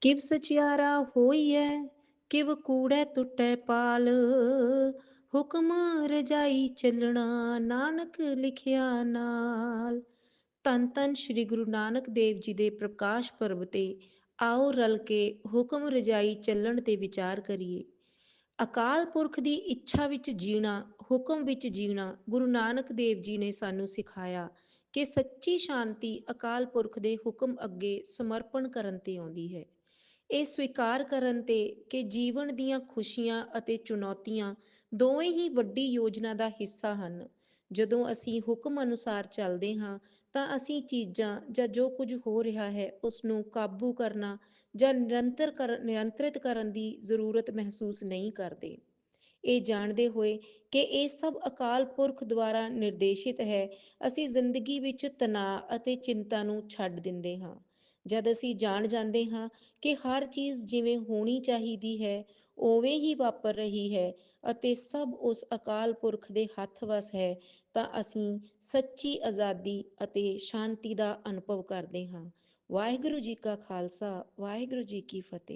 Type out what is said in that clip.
ਕਿਵ ਸਚਿਆਰਾ ਹੋਈਐ, ਕਿਵ ਕੂੜੈ ਟੁੱਟੈ ਪਾਲ। ਹੁਕਮ ਰਜਾਈ ਚੱਲਣਾ, ਨਾਨਕ ਲਿਖਿਆ ਨਾਲ। ਤਨ ਤਨ ਸ੍ਰੀ ਗੁਰੂ ਨਾਨਕ ਦੇਵ ਜੀ ਦੇ ਪ੍ਰਕਾਸ਼ ਪਰਬ ਤੇ ਆਓ ਰਲ ਕੇ ਹੁਕਮ ਰਜਾਈ ਚੱਲਣ ਤੇ ਵਿਚਾਰ ਕਰੀਏ। ਅਕਾਲ ਪੁਰਖ ਦੀ ਇੱਛਾ ਵਿੱਚ ਜੀਣਾ, ਹੁਕਮ ਵਿੱਚ ਜੀਣਾ, ਗੁਰੂ ਨਾਨਕ ਦੇਵ ਜੀ ਨੇ ਸਾਨੂੰ ਸਿਖਾਇਆ ਕਿ ਸੱਚੀ ਸ਼ਾਂਤੀ ਅਕਾਲ ਪੁਰਖ ਦੇ ਹੁਕਮ ਅੱਗੇ ਸਮਰਪਣ ਕਰਨ ਤੇ ਆਉਂਦੀ ਹੈ। ਇਹ ਸਵੀਕਾਰ ਕਰਨ ਤੇ ਕਿ ਜੀਵਨ ਦੀਆਂ ਖੁਸ਼ੀਆਂ ਅਤੇ ਚੁਣੌਤੀਆਂ ਦੋਵੇਂ ਹੀ ਵੱਡੀ ਯੋਜਨਾ ਦਾ ਹਿੱਸਾ ਹਨ। ਜਦੋਂ ਅਸੀਂ ਹੁਕਮ ਅਨੁਸਾਰ ਚੱਲਦੇ ਹਾਂ, ਤਾਂ ਅਸੀਂ ਚੀਜ਼ਾਂ ਜਾਂ ਜੋ ਕੁਝ ਹੋ ਰਿਹਾ ਹੈ ਉਸ ਨੂੰ ਕਾਬੂ ਕਰਨਾ ਜਾਂ ਨਿਰੰਤਰ ਕਰ, ਨਿਯੰਤਰਿਤ ਕਰਨ ਦੀ ਜ਼ਰੂਰਤ ਮਹਿਸੂਸ ਨਹੀਂ ਕਰਦੇ। ਇਹ ਜਾਣਦੇ ਹੋਏ ਕਿ ਇਹ ਸਭ ਅਕਾਲ ਪੁਰਖ ਦੁਆਰਾ ਨਿਰਦੇਸ਼ਿਤ ਹੈ, ਅਸੀਂ ਜ਼ਿੰਦਗੀ ਵਿੱਚ ਤਣਾਅ ਅਤੇ ਚਿੰਤਾ ਨੂੰ ਛੱਡ ਦਿੰਦੇ ਹਾਂ। ਜਦ ਅਸੀਂ ਜਾਣ ਜਾਂਦੇ ਹਾਂ ਕਿ ਹਰ ਚੀਜ਼ ਜਿਵੇਂ ਹੋਣੀ ਚਾਹੀਦੀ ਹੈ, ਉਵੇਂ ਹੀ ਵਾਪਰ ਰਹੀ ਹੈ ਅਤੇ ਸਭ ਉਸ ਅਕਾਲ ਪੁਰਖ ਦੇ ਹੱਥ ਵਸ ਹੈ, ਤਾਂ ਅਸੀਂ ਸੱਚੀ ਆਜ਼ਾਦੀ ਅਤੇ ਸ਼ਾਂਤੀ ਦਾ ਅਨੁਭਵ ਕਰਦੇ ਹਾਂ। ਵਾਹਿਗੁਰੂ ਜੀ ਕਾ ਖਾਲਸਾ, ਵਾਹਿਗੁਰੂ ਜੀ ਕੀ ਫਤਿਹ।